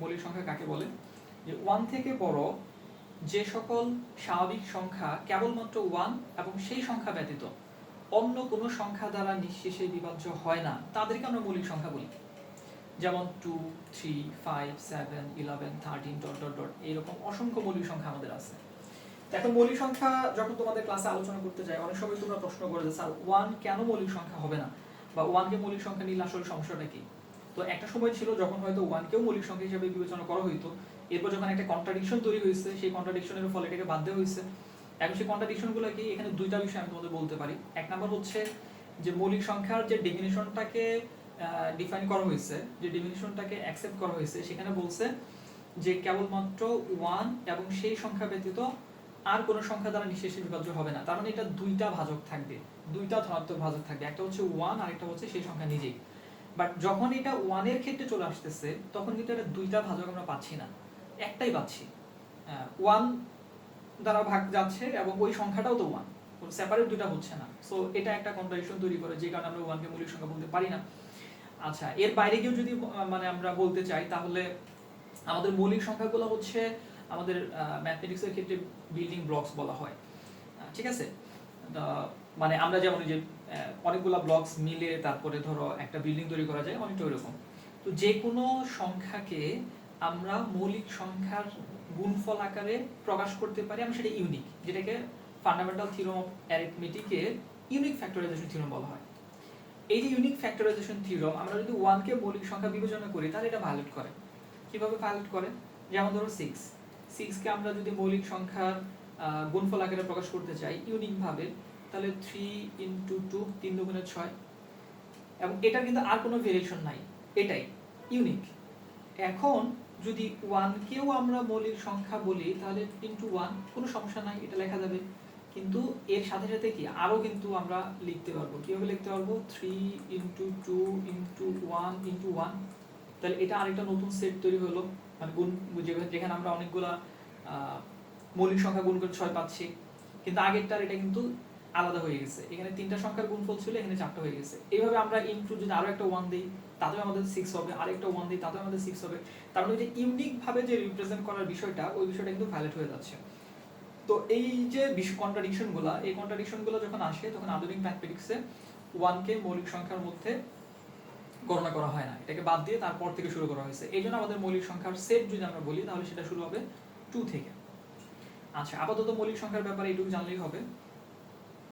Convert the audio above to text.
মৌলিক সংখ্যা কাকে বলে? যে ওয়ান থেকে বড় যে সকল স্বাভাবিক সংখ্যা কেবলমাত্র ওয়ান এবং সেই সংখ্যা ব্যতীত অন্য কোনো সংখ্যা দ্বারা নিঃশেষে বিভাজ্য হয় না। তাদেরকে আমরা মৌলিক সংখ্যা বলি। যেমন two three five seven eleven thirteen dot dot dot এইরকম অসংখ্য মৌলিক সংখ্যা আমাদের আছে। এখন মৌলিক সংখ্যা যখন তোমাদের ক্লাসে আলোচনা করতে যাই, অনেক সময় তোমরা প্রশ্ন করে স্যার ওয়ান কেন মৌলিক সংখ্যা হবে না? বা ওয়ানকে মৌলিক সংখ্যা নিলে আসলে সমস্যাটা কি? তো একটা সময় ছিল যখন হয়তো ওয়ানকেও মৌলিক সংখ্যা হিসেবে বিবেচনা করা হইতো। এরপর যখন একটা কন্ট্রাডিকশন তৈরি হয়েছে সেই কন্ট্রাডিকশনের ফলে এটাকে বাদ দেওয়া হয়েছে এখন সেই কন্ট্রাডিকশনগুলো কি এখানে দুইটা বিষয় আমি তোমাদের বলতে পারি। এক নাম্বার হচ্ছে যে মৌলিক সংখ্যার যে ডেফিনিশনটাকে ডিফাইন করা হয়েছে যে ডেফিনিশনটাকে অ্যাকসেপ্ট করা হয়েছে সেখানে বলছে যে কেবলমাত্র ওয়ান এবং সেই সংখ্যা ব্যতীত আর কোনো সংখ্যা দ্বারা নিঃশেষে বিভাজ্য হবে না। তার মানে এটা দুইটা ভাজক থাকবে, দুইটা ধনাত্মক ভাজক থাকবে। একটা হচ্ছে ওয়ান আর একটা হচ্ছে সেই সংখ্যা নিজেই। বাট যখন এটা ওয়ানের ক্ষেত্রে চলে আসতেছে, তখন কিন্তু এটা দুইটা ভাজক আমরা পাচ্ছি না। একটাই পাচ্ছি। ওয়ান দ্বারা ভাগ যাচ্ছে এবং ওই সংখ্যাটাও তো ওয়ান সেপারেট দুইটা হচ্ছে না। সো এটা একটা কন্ট্রাডিকশন তৈরি করে যে কারণে আমরা ওয়ানকে মৌলিক সংখ্যা বলতে পারি না। আচ্ছা এর বাইরে গিয়েও যদি মানে আমরা বলতে চাই, তাহলে আমাদের মৌলিক সংখ্যাগুলো হচ্ছে আমাদের ম্যাথমেটিক্সের ক্ষেত্রে বিল্ডিং ব্লকস বলা হয়। ঠিক আছে? মানে আমরা যেমন যে অনেকগুলা ব্লকস মিলে তারপরে ধরো একটা বিল্ডিং তৈরি করা যায়, অনেকটা ওইরকম। তো যে কোনো সংখ্যাকে আমরা মৌলিক সংখ্যার গুণফল আকারে প্রকাশ করতে পারি, আমরা সেটা ইউনিক যেটাকে ফান্ডামেন্টাল থিওরাম অফ অ্যারিথমেটিকে ইউনিক ফ্যাক্টরাইজেশন থিওরাম বলা হয়। এই যে ইউনিক ফ্যাক্টরাইজেশন থিওরাম আমরা যদি ওয়ানকে মৌলিক সংখ্যা বিবেচনা করি, তাহলে এটা ভায়োলেট করে। কীভাবে ভায়োলেট করে? যেমন ধরো সিক্স সিক্সকে আমরা যদি মৌলিক সংখ্যার গুণফল আকারে প্রকাশ করতে চাই ইউনিক ভাবে তাহলে থ্রি ইন্টু টু তিন দুগুণে ছয়। এবং এটার কিন্তু আর কোনো ভেরিয়েশন নাই। এটাই ইউনিক এখন যদি ওয়ানকেও আমরা মৌলিক সংখ্যা বলি, তাহলে ইন্টু ওয়ান কোনো সমস্যা নাই, এটা লেখা যাবে। কিন্তু এর সাথে সাথে কি? আরও কিন্তু আমরা লিখতে পারব। কীভাবে লিখতে পারব? Three into two into one into one তাহলে এটা আরেকটা নতুন সেট তৈরি হলো। মানে গুণ যেখানে আমরা অনেকগুলা মৌলিক সংখ্যা গুণ করে ছয় পাচ্ছি। কিন্তু আগেরটার এটা কিন্তু আলাদা হয়ে গেছে। এখানে তিনটা সংখ্যার গুণফল ছিল, এখানে চারটা হয়ে গেছে। এইভাবে আমরা ইনটু যদি আরও একটা ওয়ান দিই, তাতেও আমাদের সিক্স হবে। আরেকটা ওয়ান দিই, তাতেও আমাদের সিক্স হবে। তার মানে যে ইউনিক ভাবে যে রিপ্রেজেন্ট করার বিষয়টা, ওই বিষয়টা কিন্তু ভ্যালিড হয়ে যাচ্ছে। তো এই যে কন্ট্রাডিকশনগুলা, এই কন্ট্রাডিকশনগুলো যখন আসে, তখন আধুনিক ম্যাথমেটিক্সে ওয়ানকে মৌলিক সংখ্যার মধ্যে গণনা করা হয় না। এটাকে বাদ দিয়ে তারপর থেকে শুরু করা হয়েছে। এই জন্য আমাদের মৌলিক সংখ্যার সেট যদি আমরা বলি, তাহলে সেটা শুরু হবে টু থেকে। আচ্ছা আপাতত মৌলিক সংখ্যার ব্যাপারে এইটুকু জানলেই হবে।